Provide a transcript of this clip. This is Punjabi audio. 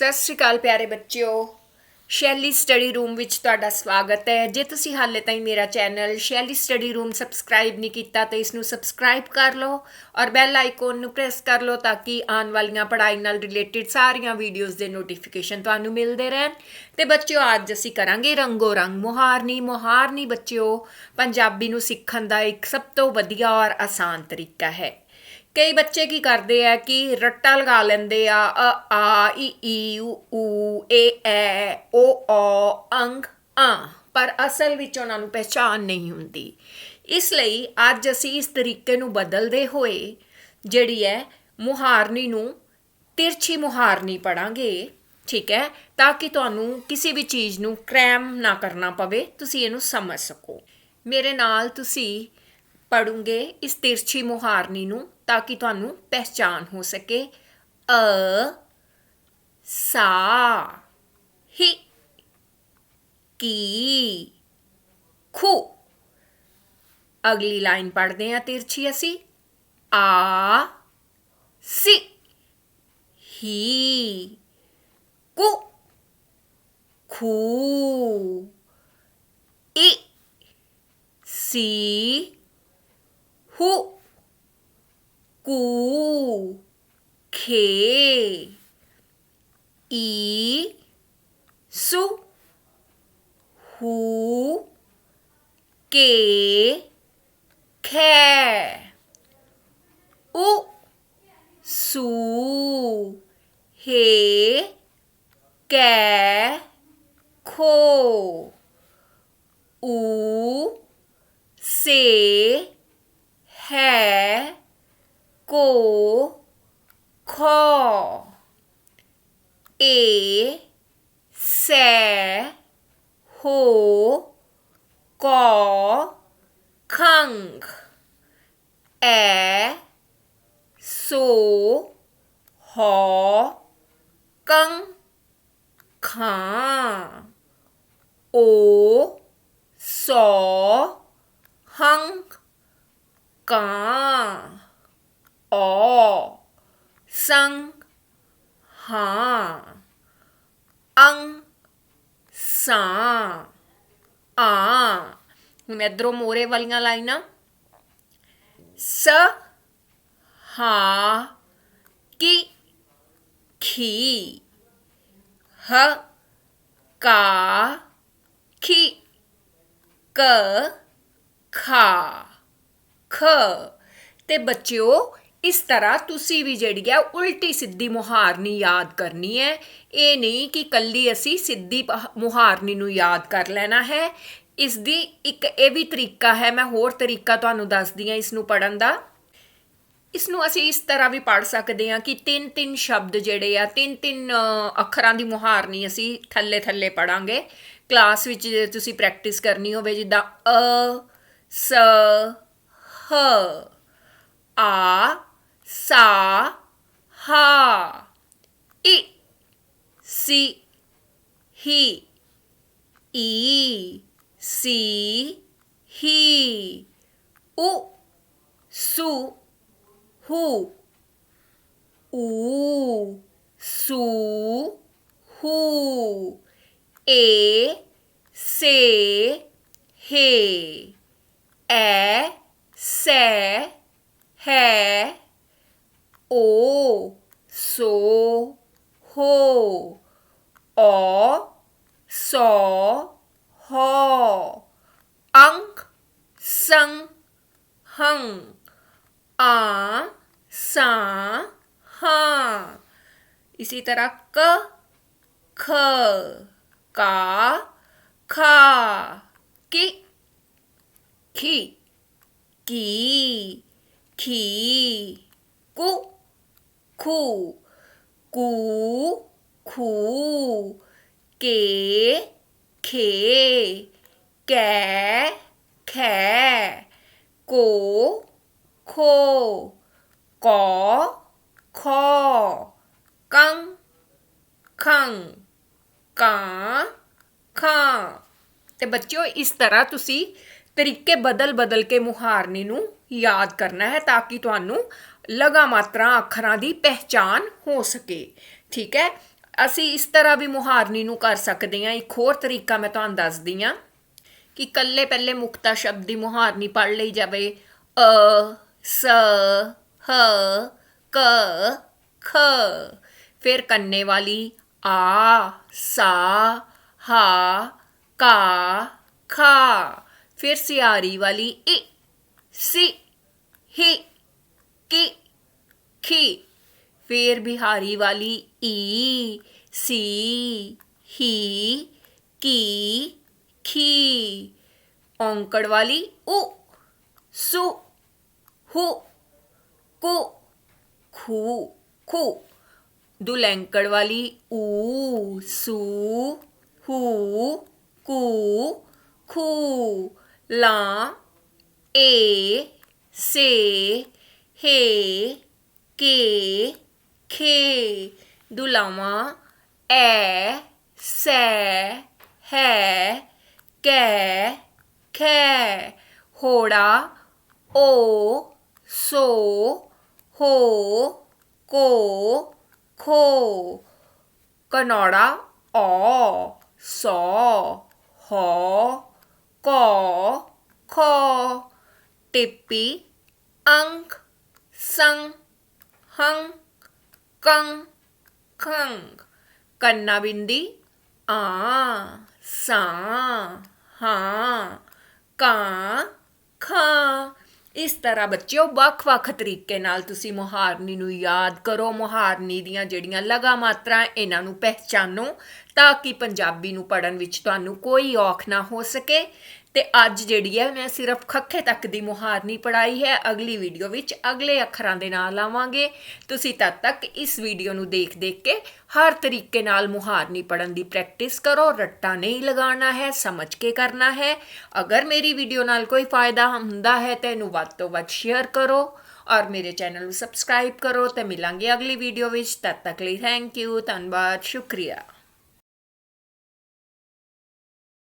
ਸਤਿ ਸ਼੍ਰੀ ਅਕਾਲ ਪਿਆਰੇ ਬੱਚਿਓ। ਸ਼ੈਲੀ ਸਟੱਡੀ ਰੂਮ ਵਿੱਚ ਤੁਹਾਡਾ ਸਵਾਗਤ ਹੈ। ਜੇ ਤੁਸੀਂ ਹਾਲੇ ਤਾਈਂ ਮੇਰਾ ਚੈਨਲ ਸ਼ੈਲੀ ਸਟੱਡੀ ਰੂਮ ਸਬਸਕ੍ਰਾਈਬ ਨਹੀਂ ਕੀਤਾ ਤਾਂ ਇਸ ਨੂੰ ਸਬਸਕ੍ਰਾਈਬ ਕਰ ਲਓ ਔਰ ਬੈਲ ਆਈਕਨ ਨੂੰ ਪ੍ਰੈਸ ਕਰ ਲਓ ਤਾਂ ਕਿ ਆਉਣ ਵਾਲੀਆਂ ਪੜ੍ਹਾਈ ਨਾਲ ਰਿਲੇਟਡ ਸਾਰੀਆਂ ਵੀਡੀਓਜ਼ ਦੇ ਨੋਟੀਫਿਕੇਸ਼ਨ ਤੁਹਾਨੂੰ ਮਿਲਦੇ ਰਹਿਣ। ਤੇ ਬੱਚਿਓ, ਅੱਜ ਅਸੀਂ ਕਰਾਂਗੇ ਰੰਗੋ ਰੰਗ ਮੁਹਾਰਨੀ। ਮੁਹਾਰਨੀ ਬੱਚਿਓ, ਪੰਜਾਬੀ ਨੂੰ ਸਿੱਖਣ ਦਾ ਇੱਕ ਸਭ ਤੋਂ ਵਧੀਆ ਔਰ ਆਸਾਨ ਤਰੀਕਾ ਹੈ। ਕਈ ਬੱਚੇ ਕੀ ਕਰਦੇ ਆ ਕਿ ਰੱਟਾ ਲਗਾ ਲੈਂਦੇ ਆ, ਅ, ਆ, ਈ ਈ, ਉ, ਊ, ਏ, ਐ, ਓ ਔ ਅੰਗ, ਆ, ਪਰ ਅਸਲ ਵਿੱਚ ਉਹਨਾਂ ਨੂੰ ਪਹਿਚਾਨ ਨਹੀਂ ਹੁੰਦੀ। ਇਸ ਲਈ ਅੱਜ ਅਸੀਂ ਇਸ ਤਰੀਕੇ ਨੂੰ ਬਦਲਦੇ ਹੋਏ, ਜਿਹੜੀ ਹੈ ਮੁਹਾਰਨੀ ਨੂੰ ਤਿਰਛੀ ਮੁਹਾਰਨੀ ਪੜਾਂਗੇ, ਠੀਕ ਹੈ ਤਾਂ ਕਿ ਤੁਹਾਨੂੰ ਕਿਸੇ ਵੀ ਚੀਜ਼ ਨੂੰ ਕ੍ਰੈਮ ਨਾ ਕਰਨਾ ਪਵੇ, ਤੁਸੀਂ ਇਹਨੂੰ ਸਮਝ ਸਕੋ। ਮੇਰੇ ਨਾਲ ਤੁਸੀਂ ਪੜੂੰਗੇ ਇਸ ਤਿਰਛੀ ਮੁਹਾਰਨੀ ਨੂੰ ਤਾਂ ਕਿ ਤੁਹਾਨੂੰ ਪਹਿਚਾਨ ਹੋ ਸਕੇ। ਅ, ਸਾ, ਹੀ, ਕੀ, ਖੂ। ਅਗਲੀ ਲਾਈਨ ਪੜ੍ਹਦੇ ਹਾਂ ਤਿਰਛੀ ਅਸੀਂ। ਆ, ਸੀ, ਹੀ, ਕੁ, ਖੂ। ਈ, ਸੀ 호, 고, 게, 이, 소, 호, 게, 캐, 오, 수, 해, 게, 코, 우, 세, 해, 꼬, 커, 이, 세, 호, 꺼, 캉, 에, 소, 허, 깡, 캉, 오, 소, 항, ਕਾਂ ਔ ਸੰਗ ਹਾਂ ਅੰਗ ਸਾਂ ਆ ਹੁਣ ਇਧਰੋਂ ਮੋਰੇ ਵਾਲੀਆਂ ਲਾਈਨਾਂ ਸ ਹਾ ਕੀ ਖੀ ਹ ਕਾ ਖੀ ਕ ਖਾ ਖ ਤੇ ਬੱਚਿਓ, ਇਸ ਤਰ੍ਹਾਂ ਤੁਸੀਂ ਵੀ ਜਿਹੜੀ ਹੈ ਉਲਟੀ ਸਿੱਧੀ ਮੁਹਾਰਨੀ ਯਾਦ ਕਰਨੀ ਹੈ। ਇਹ ਨਹੀਂ ਕਿ ਕੱਲੀ ਅਸੀਂ ਸਿੱਧੀ ਪਹ- ਮੁਹਾਰਨੀ ਨੂੰ ਯਾਦ ਕਰ ਲੈਣਾ ਹੈ। ਇਸ ਦੀ ਇੱਕ ਇਹ ਵੀ ਤਰੀਕਾ ਹੈ, ਮੈਂ ਹੋਰ ਤਰੀਕਾ ਤੁਹਾਨੂੰ ਦੱਸਦੀ ਹਾਂ ਇਸ ਨੂੰ ਪੜਨ ਦਾ। ਇਸ ਨੂੰ ਅਸੀਂ ਇਸ ਤਰ੍ਹਾਂ ਵੀ ਪੜ ਸਕਦੇ ਹਾਂ ਕਿ ਤਿੰਨ ਤਿੰਨ ਸ਼ਬਦ ਜਿਹੜੇ ਆ, ਤਿੰਨ ਤਿੰਨ ਅੱਖਰਾਂ ਦੀ ਮੁਹਾਰਨੀ ਅਸੀਂ ਥੱਲੇ ਥੱਲੇ ਪੜਾਂਗੇ ਕਲਾਸ ਵਿੱਚ ਜੇ ਤੁਸੀਂ ਪ੍ਰੈਕਟਿਸ ਕਰਨੀ ਹੋਵੇ, ਜਿੱਦਾਂ ਅ, ਸ 허, 아, 싸, 하, 이, 시, 히, 이, 시, 히, 우, 수, 후, 우, 수, 후, 에, 세, 해, 에, 세, 해, 오, 소, 호, 어, 서, 허, 앙, 성, 흥, 아, 사, 하. इसी तरह क, ख, का, खा, की, खी 기, 기, 고, 고, 고, 고, 게, 게, 게, 게, 고, 코, 거, 커, 깡, 강, 강, 강. Te batió y estará tú sí. ਤਰੀਕੇ ਬਦਲ ਬਦਲ ਕੇ ਮੁਹਾਰਨੀ ਨੂੰ ਯਾਦ ਕਰਨਾ ਹੈ ਤਾਂ ਕਿ ਤੁਹਾਨੂੰ ਲਗਾ ਮਾਤਰਾ ਅੱਖਰਾਂ ਦੀ ਪਹਿਚਾਨ ਹੋ ਸਕੇ। ਠੀਕ ਹੈ? ਅਸੀਂ ਇਸ ਤਰ੍ਹਾਂ ਵੀ ਮੁਹਾਰਨੀ ਨੂੰ ਕਰ ਸਕਦੇ ਹਾਂ। ਇੱਕ ਹੋਰ ਤਰੀਕਾ ਮੈਂ ਤੁਹਾਨੂੰ ਦੱਸਦੀ ਹਾਂ ਕਿ ਕੱਲੇ ਪਹਿਲੇ ਮੁਕਤਾ ਸ਼ਬਦ ਦੀ ਮੁਹਾਰਨੀ ਪੜ ਲਈ ਜਾਵੇ। ਅ, ਸ, ਹ, ਕ, ਖ। ਫਿਰ ਕੰਨੇ ਵਾਲੀ ਆ, ਸਾ, ਹਾ, ਕਾ, ਖਾ। फिर से आ रही वाली ए, सी, ही, की, खी। फिर बिहारी वाली ई, सी, ही, की, खी। ओंकड़ वाली उ, सु, हु, कु, खू खू। दुलैंकड़ वाली ऊ सु, हु, कु, खू। ਲਾਂ, ਏ, ਸੇ, ਹੇ, ਕੇ, ਖੇ। ਦੁਲਾਵਾਂ, ਐ, ਸੈ, ਹੈ, ਕੈ, ਖੈ। ਹੋੜਾ, ਓ, ਸੋ, ਹੋ, ਕੋ, ਖੋ। ਕਨੌੜਾ ਔ ਸੌ, ਹੋ। కో ఖో టిప్పి అంక్ సంగ్ హంగ్ కంగ్ కంగ్ కన్నా బింది ఆ సా హా కా ఖా ਇਸ ਤਰ੍ਹਾਂ ਬੱਚਿਓ, ਵੱਖ-ਵੱਖ ਤਰੀਕੇ ਨਾਲ ਤੁਸੀਂ ਮੁਹਾਰਨੀ ਨੂੰ ਯਾਦ ਕਰੋ, ਮੁਹਾਰਨੀ ਦੀਆਂ ਜਿਹੜੀਆਂ ਲਗਾ ਮਾਤਰਾ ਇਹਨਾਂ ਨੂੰ ਪਹਿਚਾਨੋ ਤਾਂ ਕਿ ਪੰਜਾਬੀ ਨੂੰ ਪੜਨ ਵਿੱਚ ਤੁਹਾਨੂੰ ਕੋਈ ਔਖ ਨਾ ਹੋ ਸਕੇ। ਤੇ ਅੱਜ ਜਿਹੜੀ ਹੈ ਮੈਂ ਸਿਰਫ ਖੱਖੇ ਤੱਕ ਦੀ ਮੁਹਾਰਨੀ ਪੜਾਈ ਹੈ, ਅਗਲੀ ਵੀਡੀਓ ਵਿੱਚ ਅਗਲੇ ਅੱਖਰਾਂ ਦੇ ਨਾਲ ਆਵਾਂਗੇ। ਤੁਸੀਂ ਤਦ ਤੱਕ ਇਸ ਵੀਡੀਓ ਨੂੰ ਦੇਖ ਦੇਖ ਕੇ ਹਰ ਤਰੀਕੇ ਨਾਲ ਮੁਹਾਰਨੀ ਪੜਨ ਦੀ ਪ੍ਰੈਕਟਿਸ ਕਰੋ, ਰੱਟਾ ਨਹੀਂ ਲਗਾਉਣਾ ਹੈ, ਸਮਝ ਕੇ ਕਰਨਾ ਹੈ। ਅਗਰ ਮੇਰੀ ਵੀਡੀਓ ਨਾਲ ਕੋਈ ਫਾਇਦਾ ਹੁੰਦਾ ਹੈ ਤਾਂ ਇਹਨੂੰ ਵੱਧ ਤੋਂ ਵੱਧ ਸ਼ੇਅਰ ਕਰੋ ਔਰ ਮੇਰੇ ਚੈਨਲ ਨੂੰ ਸਬਸਕ੍ਰਾਈਬ ਕਰੋ। ਤੇ ਮਿਲਾਂਗੇ ਅਗਲੀ ਵੀਡੀਓ ਵਿੱਚ। ਤਦ ਤੱਕ ਲਈ ਥੈਂਕ ਯੂ ਧੰਨਵਾਦ, ਸ਼ੁਕਰੀਆ।